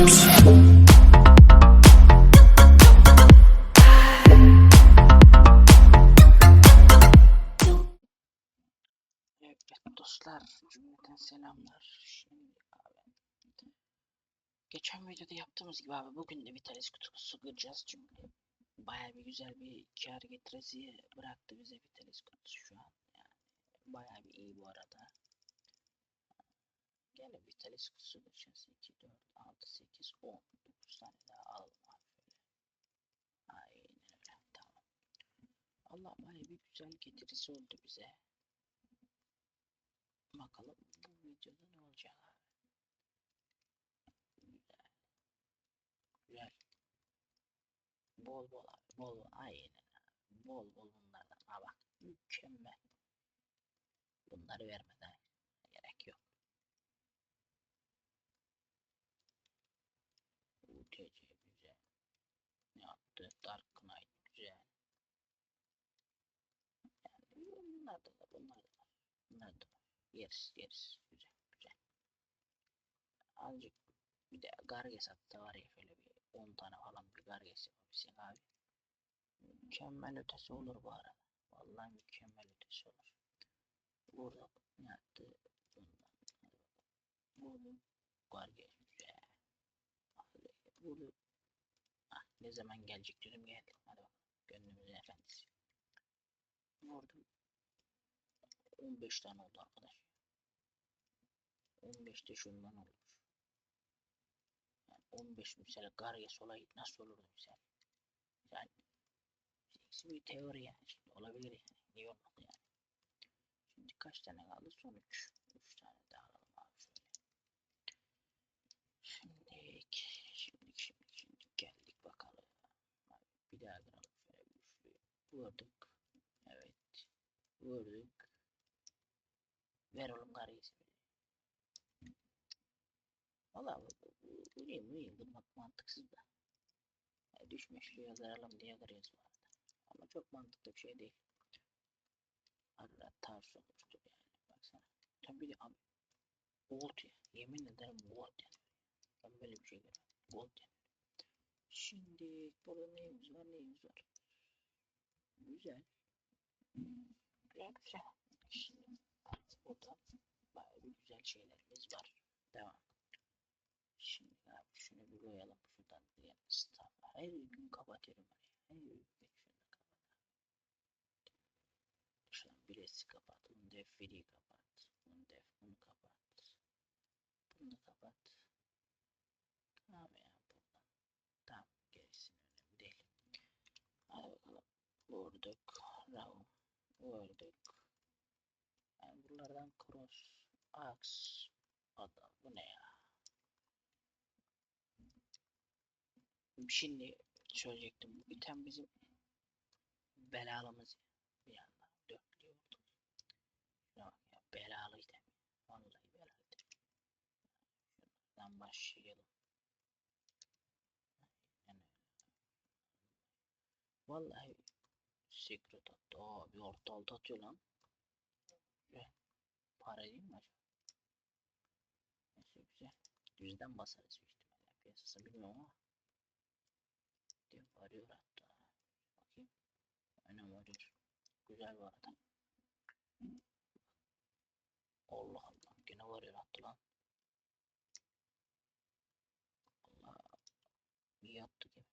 kutusu Evet dostlar, cümleten selamlar. Şimdi abi, geçen videoda yaptığımız gibi abi bugün de Vitalis kutusu kıracağız çünkü baya bir güzel bir kar getirisi bıraktı bize Vitalis kutusu şu an. Yani baya bir iyi bu arada. Gene Vitalis kutusu kıracağız. 2, 4, 6, 8, 10, 9 tane daha alalım abi. Aynen öyle, tamam. Allah baya bir güzel getirisi oldu bize. Bakalım bu videoda ne olacak abi. Güzel. Güzel. Bol bol abi. Bol bol. Aynen. Bol bol bunlardan. Ha bak. Mükemmel. Bunları vermeden gerek yok. UTC güzel. Ne yaptı? Dark Knight güzel. Yani bunlar da. Bunlar da var. Bunlar da. Yeriz yeriz. Güzel güzel. Azıcık bir de garges hatta var ya şöyle bir 10 tane falan bir garges yapabilsek abi. Mükemmel ötesi olur bu arada. Vallahi mükemmel ötesi olur. Burada ne yaptı? Bundan. Burada garges güzel. Abi, Burada ah, ne zaman gelecek dedim geldi. Hadi bakalım. Gönlümüzün efendisi. Vurdum. 15 tane oldu arkadaş. 15 de şundan olur. Yani 15 mesela Garges olayı nasıl olurdu mesela? Yani fix bir teori yani. Şimdi olabilir yani. Niye olmadı yani? Şimdi kaç tane kaldı? Son 3. 3 tane daha alalım abi şöyle. Şimdi şimdi şimdi şimdi geldik bakalım. Abi Bir daha kıralım şöyle bir üçlü. Vurduk. Evet. Vurduk. Ver oğlum. Valla bu, bu iyi bu iyi. Kırmak mantıksız da. Yani düşmüşlüğü yazaralım diye kırıyoruz bu arada. Ama çok mantıklı bir şey değil. Arada tavsiye olmuştur yani. Baksana. Tabii de abi. Gold ya. Yemin ederim gold yani. Ben böyle bir şey görmedim. Gold yani. Şimdi burada neyimiz var neyimiz var. Güzel. Güzel güzel. Burada bayağı bir güzel şeylerimiz var. Devam. Şimdi abi şunu bir koyalım şuradan diye staff. Her gün kapatıyorum orayı. Her gün şunu kapat. Şuradan birisi kapat. Bunu def free kapat. Bunu def bunu kapat. Bunu kapat. Tamam gerisini önemli değil. Hadi bakalım. Raum. Vurduk. Yani buralardan cross. Ax. Adam bu ne ya? Şimdi söyleyecektim. Bu item bizim belalımız bir yandan dörtlü oldu. Ya belalı item. Vallahi belalı item. Şuradan başlayalım. Vallahi secret attı. Aa bir orta altı atıyor lan. Güzel. Para değil mi acaba? Neyse güzel. Yüzden basarız büyük ihtimalle. Piyasası bilmiyorum ama diye varıyor hatta. Bakayım. Aynen varıyor. Güzel bu arada. Allah Allah. Gene varıyor hatta lan. Allah. İyi yaptı gibi.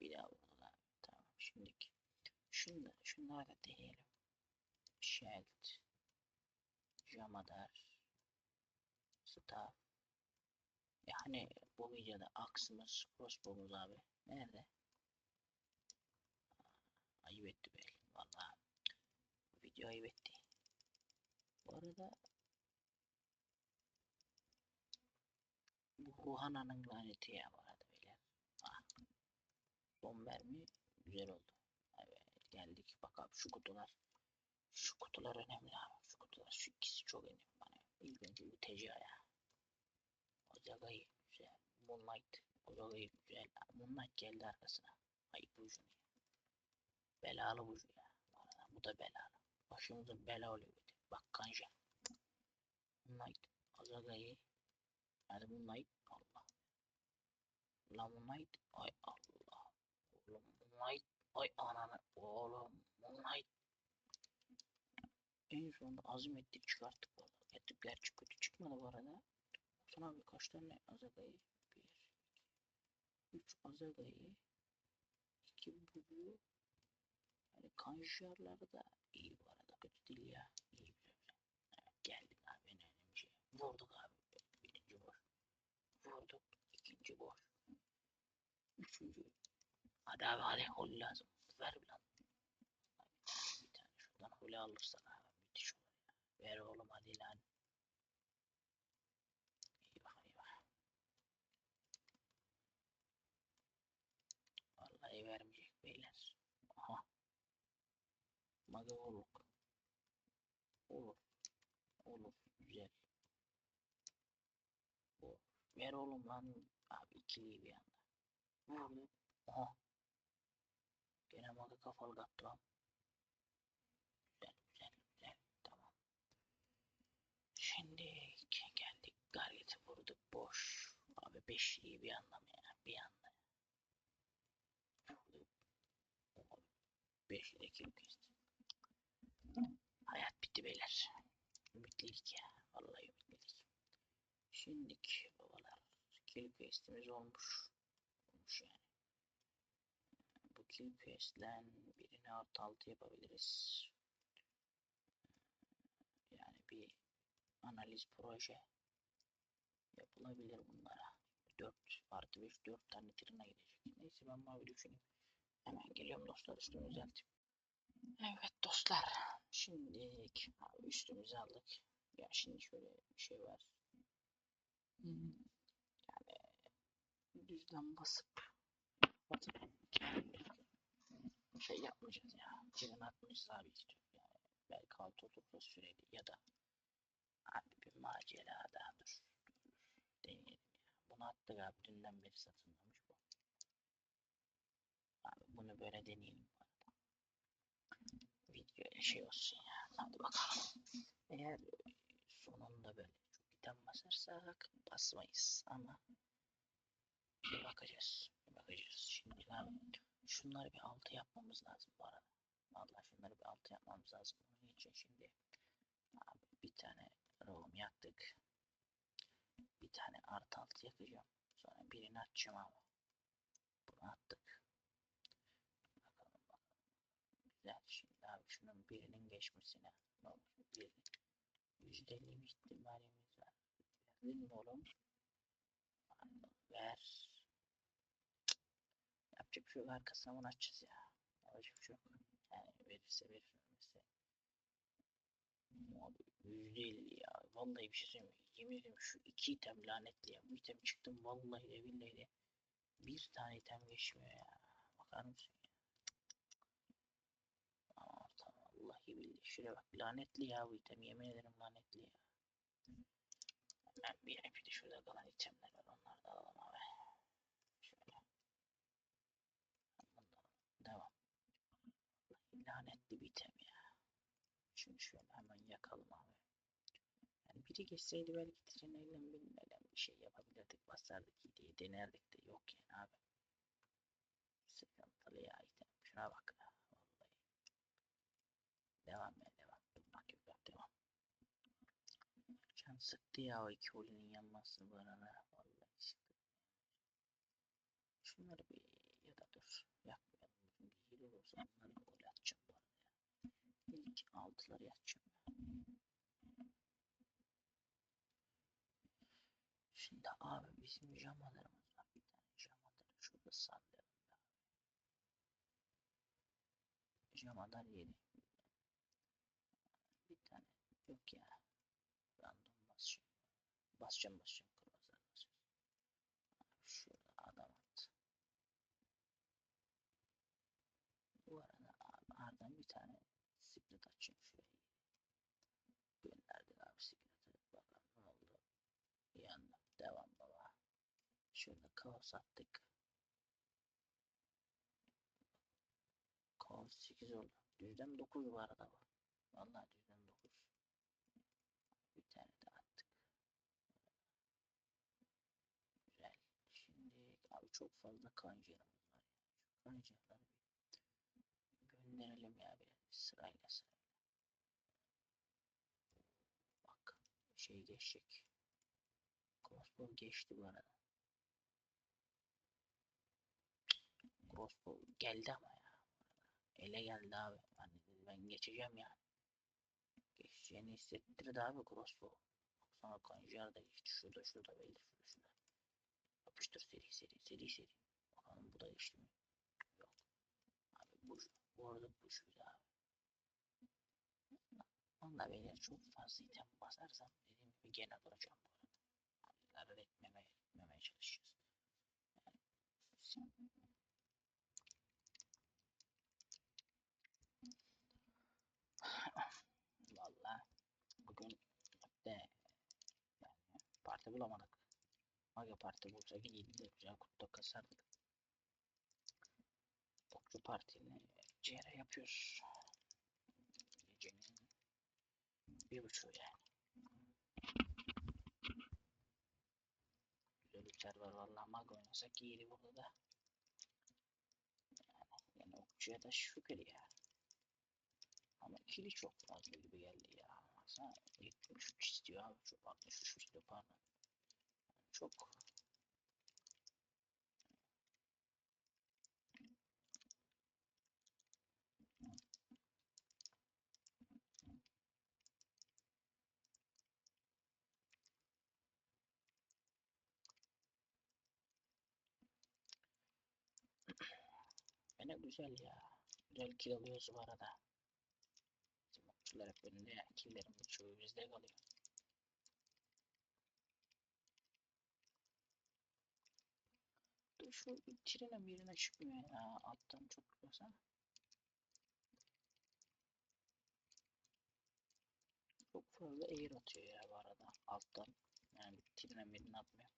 Bir daha vurdu lan. Tamam şimdiki. Da deneyelim. Sheld. Jamadar. Staff. Yani bu videoda aksımız crossbow'umuz abi. Nerede? Ayıp etti be. Vallahi. Bu video ayıp etti. Bu arada bu Huhana'nın laneti ya bu arada beyler. Ah. Son mermi güzel oldu. Geldik. Bak abi şu kutular. Şu kutular önemli abi. Şu kutular şu ikisi çok önemli bana. İlk önce bu TCA ya. Ozaga'yı güzel. Moonlight. Ozaga'yı güzel. Moonlight geldi arkasına. Ay bu ucunu ya. Belalı bu ucu ya. Bu da belalı. Başımıza bela oluyor. Bak kanja. Moonlight. Ozaga Azaga'yı. Hadi Moonlight. Allah. La Moonlight. Ay Allah. Oğlum Moonlight. Ay ananı. Oğlum Moonlight. En sonunda azmettik çıkarttık valla. Ettik gerçi kötü çıkmadı bu arada. Sonra abi kaç tane Azaga'yı? Bir, iki, üç Azaga'yı. iki Blue. Yani kanjiyarları da iyi bu arada kötü değil ya. İyi güzel. Evet, geldik abi en önemli şey. Vurduk abi. Birinci boş. Vurduk. ikinci boş. Üçüncü. Hadi abi hadi hol lazım. Ver bir lan. Bir tane şuradan hole alırsan abi. Müthiş olur ya. Ver oğlum hadi lan. Eyvah eyvah. Vallahi vermeyecek beyler. Aha. Maga olur. Olur. Olur. Güzel. Ver oğlum lan. Abi ikiliyi bir anda. Vurdu. Aha. Gene maga kafalı kattı. Güzel güzel güzel. Tamam. Şimdi geldik. Garget'i vurduk. Boş. Abi beşliği bir anda mı ya? Bir anda. Vurduk. Abi, Beşli de kim kesti? Hayat bitti beyler. Ümitliydik ya. Vallahi ümitliydik. Şimdiki babalar. Kill quest'imiz olmuş. Olmuş yani. Quest'len birini artı altı yapabiliriz. Yani bir analiz proje yapılabilir bunlara. 4 artı 5 4 tane trine gidecek. Neyse ben mavi düşüneyim. Hemen geliyorum dostlar üstümü düzelteyim. Evet dostlar. Şimdi üstümüzü aldık. Ya şimdi şöyle bir şey var. Hmm, Yani düzden basıp basıp şey yapmayacağız ya. Tren atmayacağız abi istiyorum yani. Belki altı oturma süreli ya da abi bir macera daha dur. Deneyelim ya. Bunu attık abi dünden beri satılmamış bu. Abi bunu böyle deneyelim bu arada. Videoya şey olsun ya. Hadi bakalım. Eğer sonunda böyle çok item basarsak basmayız ama bir bakacağız. Bir bakacağız. Şimdi abi şunları bir altı yapmamız lazım bu arada. Vallahi şunları bir altı yapmamız lazım. Onun için şimdi abi bir tane roam yaktık. Bir tane artı altı yakacağım. Sonra birini atacağım abi. Bunu attık. Bakalım bakalım. Güzel. Şimdi abi şunun birinin geçmesine ne olur? Bir %50 bir ihtimalimiz var. Verdin mi Ver. Yapacak bir şey bunu açacağız ya. Yapacak bir. Yani verirse verir. Vermezse. Abi %50 ya. Vallahi bir şey söyleyeyim. mi? Yemin ederim şu iki item lanetli ya. Bu item çıktım vallahi de billahi de. Bir tane item geçmiyor ya. Bakar mısın ya? Aa, tamam vallahi billahi. Şuraya bak lanetli ya bu item. Yemin ederim lanetli ya. Hemen bir de şurada kalan itemler var. Onları da alalım abi. Şöyle. Bundan devam. Vallahi lanetli bir item ya. Şunu şöyle hemen yakalım abi. Yani biri geçseydi belki treneyle bilmeden bir şey yapabilirdik. Basardık iyi diye denerdik de yok yani abi. Sıkıntılı ya item. Şuna bak ya. Vallahi. Devam ya devam. Bak yok yok devam. Can sıktı ya o iki holinin yanması bu arada. Vallahi sıktı. Şunları bir ya da dur. Yakmayalım. Bugün bir hile olursa onları gol atacağım ya. İlk altıları yapacağım. Şimdi abi bizim jamalarımız var. Bir tane jamaları şurada sallayalım. Jamalar yedi. Bir tane yok ya. Random basacağım. Basacağım basacağım. Başlık açayım şurayı. Gönderdik abi signature. Bakalım ne oldu. Bir devam baba. Şurada kaos attık. Kaos 8 oldu. Düzlem 9 bu arada bu. Vallahi düzlem 9. Bir tane daha attık. Güzel. Şimdi abi çok fazla kanjerim var. Kanjerler gönderelim ya biraz sırayla sırayla. Bak şey geçecek. Crossbow geçti bu arada. Crossbow geldi ama ya. Ele geldi abi. Hani ben geçeceğim yani. Geçeceğini hissettirdi abi Crossbow. Baksana Conjurer da geçti. Şurada şurada belli şurada şurada. Yapıştır seri seri seri seri. Bakalım bu da geçti mi? Yok. Abi bu bu arada bu şuydu abi. Onda beyler çok fazla item basarsam dediğim gibi gene duracağım bu arada. Hani zarar etmemeye, çalışacağız. Yani, Valla bugün de yani parti bulamadık. Mage parti bulsak iyiydi de güzel kutu kasardık. Okçu partini CR yapıyoruz. Bir buçuğu yani. Güzel bir server valla Mage oynasak iyiydi burada da. Yani, yani okçuya da şükür ya. Ama kili çok fazla gibi geldi ya. Baksana 73 istiyor abi. Çok 63 istiyor pardon. Çok güzel ya. Güzel kill alıyoruz bu arada. Bizim okçular hep önünde ya. Killerin birçoğu bizde kalıyor. Dur şu trenin birine çıkmıyor ya. Alttan çok baksana. Çok fazla air atıyor ya bu arada. Alttan. Yani trenin birine atmıyor.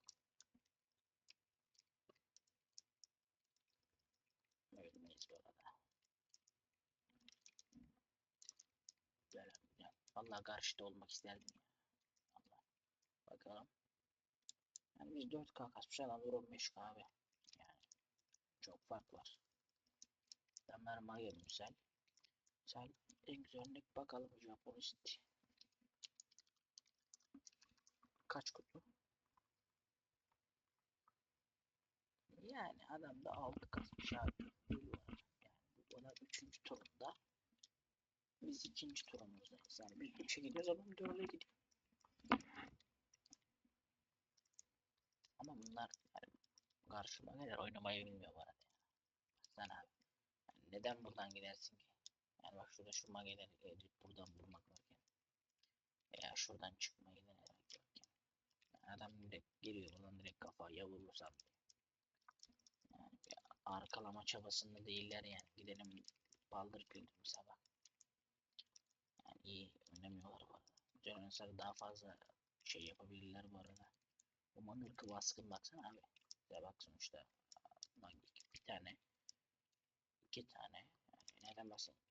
Ölmeyiz bu arada. Güzel güzel. Vallahi karşıda olmak isterdim ya. Allah. Bakalım. Yani biz 4K kasmış adamlar 15K abi. Yani çok fark var. Adamlar maya güzel. Sen en güzel bakalım Japon City. Kaç kutu? Yani adam da 6 kasmış abi. Yani bu bana 3. turunda. Biz ikinci turumuzdayız. Yani biz 3'e gidiyoruz adam 4'e gidiyor. Ama bunlar yani karşıma gelir oynamayı bilmiyor arada. Sen abi. Yani neden buradan gidersin ki? Yani bak şurada şu mageleri edip buradan vurmak varken. Veya şuradan çıkmayı denemek varken. Yani adam direkt geliyor buradan direkt kafaya vurursam diye. Yani arkalama çabasında değiller yani. Gidelim baldır güldüm sabah. İyi oynamıyorlar bu arada. Güzel daha fazla şey yapabilirler bu arada. Bu manırkı baskın baksana abi. Ya bak sonuçta magik bir tane iki tane yani neden bahsedeyim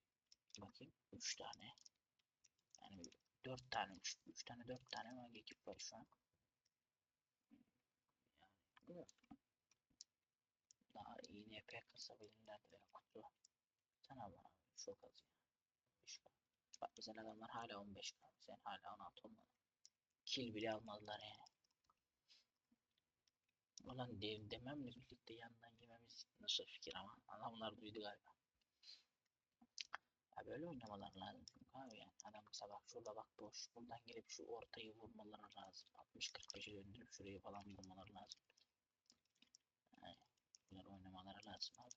bakayım üç tane yani dört tane üç, üç tane dört tane magik var şu an yani daha iyi NP kasabilirlerdi veya kutu sen al bana çok az ya 15k bak mesela adamlar hala 15k sen hala 16 olmadı kill bile almadılar yani. Ulan de dememle birlikte yandan yememiz nasıl fikir ama? Adamlar duydu galiba. Ya böyle oynamalar lazım abi yani. Adam bak şurada bak boş. Buradan gelip şu ortayı vurmaları lazım. 60-45'e döndürüp şurayı falan vurmaları lazım. Yani bunları oynamaları lazım abi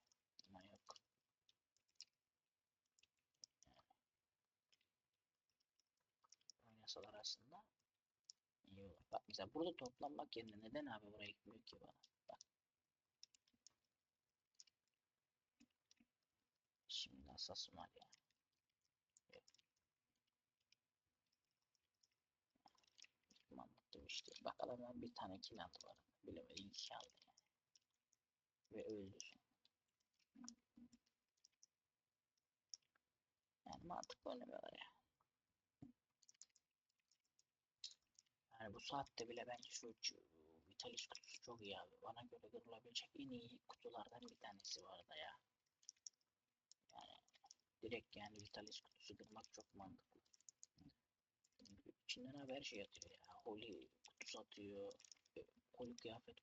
ama yok. Yani. Oynasalar aslında iyi olur. Bak mesela burada toplanmak yerine neden abi buraya gitmiyor ki bana? Bak. Şimdi asasım var ya. Yok. Mantıklı bir şey. Bak adamlar bir tane kill aldı var. Bilemedi iki aldı yani. Ve öldü. Yani mantıklı oynamıyorlar ya. Bu saatte bile bence şu Vitalis kutusu çok iyi abi. Bana göre kırılabilecek en iyi kutulardan bir tanesi bu arada ya. Yani direkt yani Vitalis kutusu kırmak çok mantıklı. Çünkü İçinden abi her şey atıyor ya. Holy kutusu atıyor. Holy kıyafet